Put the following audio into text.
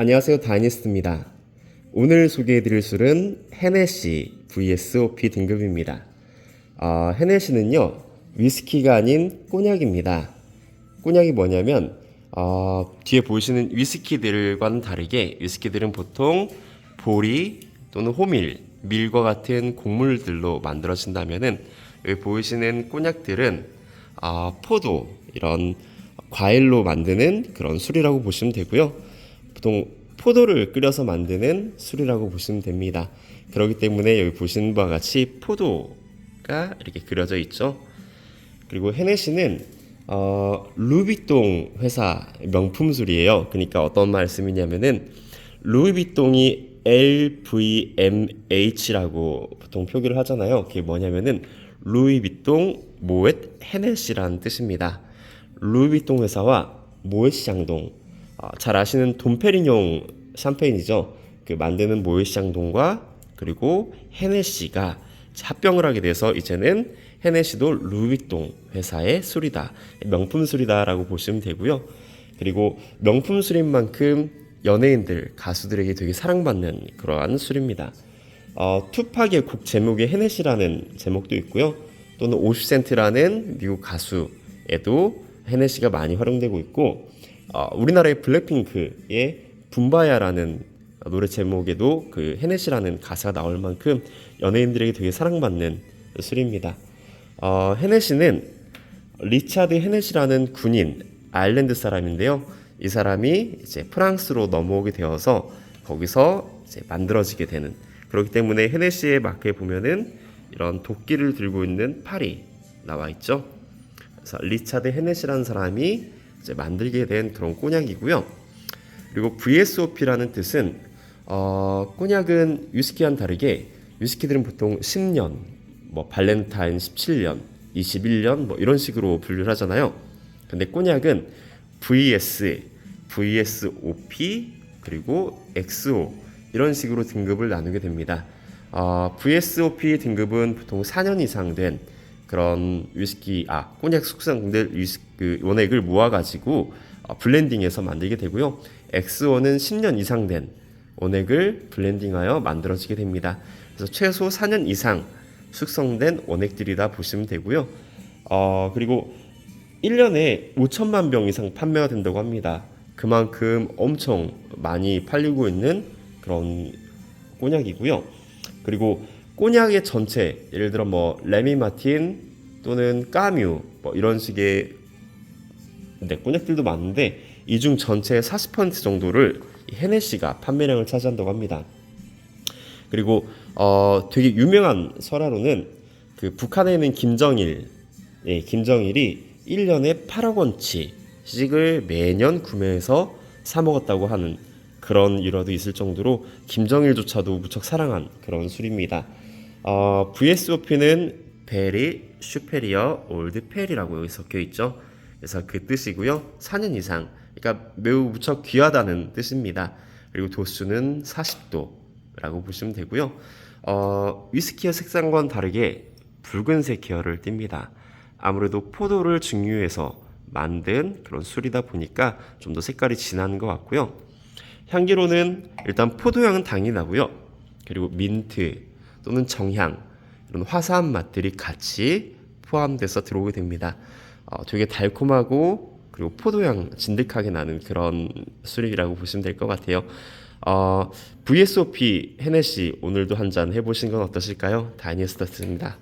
안녕하세요 다이니스트입니다. 오늘 소개해드릴 술은 헤네시 VSOP 등급입니다. 어, 헤네시는요 위스키가 아닌 꼬냑입니다. 꼬냑이 뭐냐면 어, 뒤에 보이시는 위스키들과는 다르게 위스키들은 보통 보리 또는 호밀, 밀과 같은 곡물들로 만들어진다면은 여기 보이시는 꼬냑들은 어, 포도 이런 과일로 만드는 그런 술이라고 보시면 되고요. 보통 포도를 끓여서 만드는 술이라고 보시면 됩니다. 그렇기 때문에 여기 보시는 바와 같이 포도가 이렇게 그려져 있죠. 그리고 헤네시는 어, 루비통 회사 명품 술이에요. 그러니까 어떤 말씀이냐면은 루이비통이 LVMH라고 보통 표기를 하잖아요. 그게 뭐냐면은 루이비통 모엣 헤네시라는 뜻입니다. 루이비통 회사와 모엣 샹동 어, 잘 아시는 돈페리뇽 샴페인이죠. 그 만드는 모엣 샹동과 그리고 헤네시가 합병을 하게 돼서 이제는 헤네시도 루이비통 회사의 술이다. 명품 술이다라고 보시면 되고요. 그리고 명품 술인 만큼 연예인들, 가수들에게 되게 사랑받는 그러한 술입니다. 어, 투팍의 곡 제목에 헤네시라는 제목도 있고요. 또는 50센트라는 미국 가수에도 헤네시가 많이 활용되고 있고 어, 우리나라의 블랙핑크의 붐바야라는 노래 제목에도 그 헤네시라는 가사가 나올 만큼 연예인들에게 되게 사랑받는 술입니다. 어, 헤네시는 리차드 헤네시라는 군인 아일랜드 사람인데요. 이 사람이 이제 프랑스로 넘어오게 되어서 거기서 이제 만들어지게 되는 그렇기 때문에 헤네시의 마크에 보면은 이런 도끼를 들고 있는 팔이 나와 있죠. 그래서 리차드 헤네시라는 사람이 이제 만들게 된 그런 꼬냑이고요. 그리고 VSOP라는 뜻은 어, 꼬냑은 위스키와는 다르게 위스키들은 보통 10년, 뭐 발렌타인 17년, 21년 뭐 이런 식으로 분류를 하잖아요. 근데 꼬냑은 VS, VSOP 그리고 XO 이런 식으로 등급을 나누게 됩니다. 어, VSOP 등급은 보통 4년 이상 된 그런 위스키 아 꼬냑 숙성될 위스 그 원액을 모아가지고 어, 블렌딩해서 만들게 되고요. XO는 10년 이상 된 원액을 블렌딩하여 만들어지게 됩니다. 그래서 최소 4년 이상 숙성된 원액들이다 보시면 되고요. 어, 그리고 1년에 5천만 병 이상 판매가 된다고 합니다. 그만큼 엄청 많이 팔리고 있는 그런 꼬냑이고요. 그리고 꼬냑의 전체 예를 들어 뭐 레미 마틴 또는 까뮤 뭐 이런 식의 네, 꼬냑들도 많은데 이 중 전체의 40% 정도를 이 헤네시가 판매량을 차지한다고 합니다. 그리고 어, 되게 유명한 설화로는 그 북한에 있는 김정일, 예, 김정일이 1년에 8억 원치씩을 매년 구매해서 사 먹었다고 하는 그런 일화도 있을 정도로 김정일조차도 무척 사랑한 그런 술입니다. 어, VSOP는 베리 슈페리어 올드 펠이라고 여기 적혀 있죠. 그래서 그 뜻이고요. 4년 이상, 그러니까 매우 무척 귀하다는 뜻입니다. 그리고 도수는 40도라고 보시면 되고요. 어, 위스키의 색상과는 다르게 붉은색 계열을 띱니다. 아무래도 포도를 증류해서 만든 그런 술이다 보니까 좀 더 색깔이 진한 것 같고요. 향기로는 일단 포도향은 당연히 나고요. 그리고 민트 또는 정향 이런 화사한 맛들이 같이 포함돼서 들어오게 됩니다. 어, 되게 달콤하고 그리고 포도향 진득하게 나는 그런 술이라고 보시면 될 것 같아요. 어, VSOP 헤네시 오늘도 한 잔 해보신 건 어떠실까요? 다니엘 스타트입니다.